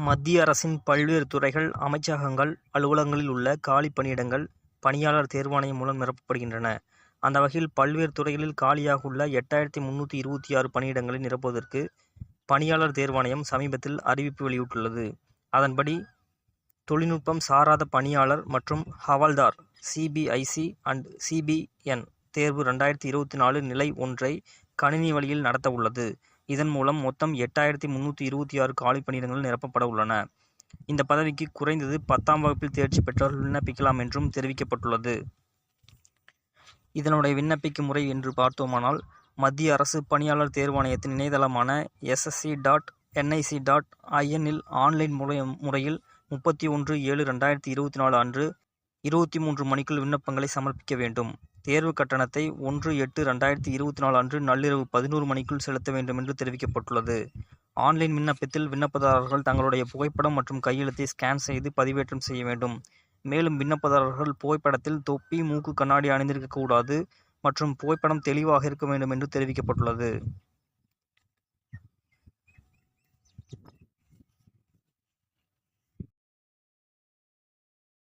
மத்திய அரசின் பல்வேறு துறைகள், அமைச்சகங்கள், அலுவலகங்களில் உள்ள காலிப் பணியிடங்கள் பணியாளர் தேர்வாணையம் மூலம் நிரப்பப்படுகின்றன. அந்த வகையில் பல்வேறு துறைகளில் காலியாக உள்ள எட்டாயிரத்து முன்னூற்று இருபத்தாறு பணியிடங்களை நிரப்புவதற்கு பணியாளர் தேர்வாணையம் சமீபத்தில் அறிவிப்பு வெளியிட்டுள்ளது. அதன்படி, தொழில்நுட்பம் சாராத பணியாளர் மற்றும் ஹவால்தார் சிபிஐசி அண்ட் சிபிஎன் தேர்வு இரண்டாயிரத்து இருபத்துநாலு நிலை ஒன்றை கணினி வழியில் நடத்த உள்ளது. இதன் மூலம் மொத்தம் எட்டாயிரத்தி முந்நூற்றி இருபத்தி ஆறு காலி பணியிடங்கள் நிரப்பப்பட உள்ளன. இந்த பதவிக்கு குறைந்தது பத்தாம் வகுப்பில் தேர்ச்சி பெற்றவர்கள் விண்ணப்பிக்கலாம் என்றும் தெரிவிக்கப்பட்டுள்ளது. இதனுடைய விண்ணப்பிக்கும் முறை என்று பார்த்தோமானால், மத்திய அரசு பணியாளர் தேர்வாணையத்தின் இணையதளமான எஸ்எஸ்சி டாட் என்ஐசி டாட் ஐஎன்இல் ஆன்லைன் இல் முறையில் முப்பத்தி முறையில் ஏழு ரெண்டாயிரத்தி இருபத்தி நாலு அன்று இருபத்தி மூன்று மணிக்குள் விண்ணப்பங்களை சமர்ப்பிக்க வேண்டும். தேர்வு கட்டணத்தை ஒன்று எட்டு ரெண்டாயிரத்தி இருபத்தி நாலு அன்று நள்ளிரவு பதினோரு மணிக்குள் செலுத்த வேண்டும் என்று தெரிவிக்கப்பட்டுள்ளது. ஆன்லைன் விண்ணப்பத்தில் விண்ணப்பதாரர்கள் தங்களுடைய புகைப்படம் மற்றும் கையெழுத்தை ஸ்கேன் செய்து பதிவேற்றம் செய்ய வேண்டும். மேலும் விண்ணப்பதாரர்கள் புகைப்படத்தில் தொப்பி, மூக்கு கண்ணாடி அணிந்திருக்கக்கூடாது மற்றும் புகைப்படம் தெளிவாக இருக்க வேண்டும் என்று தெரிவிக்கப்பட்டுள்ளது.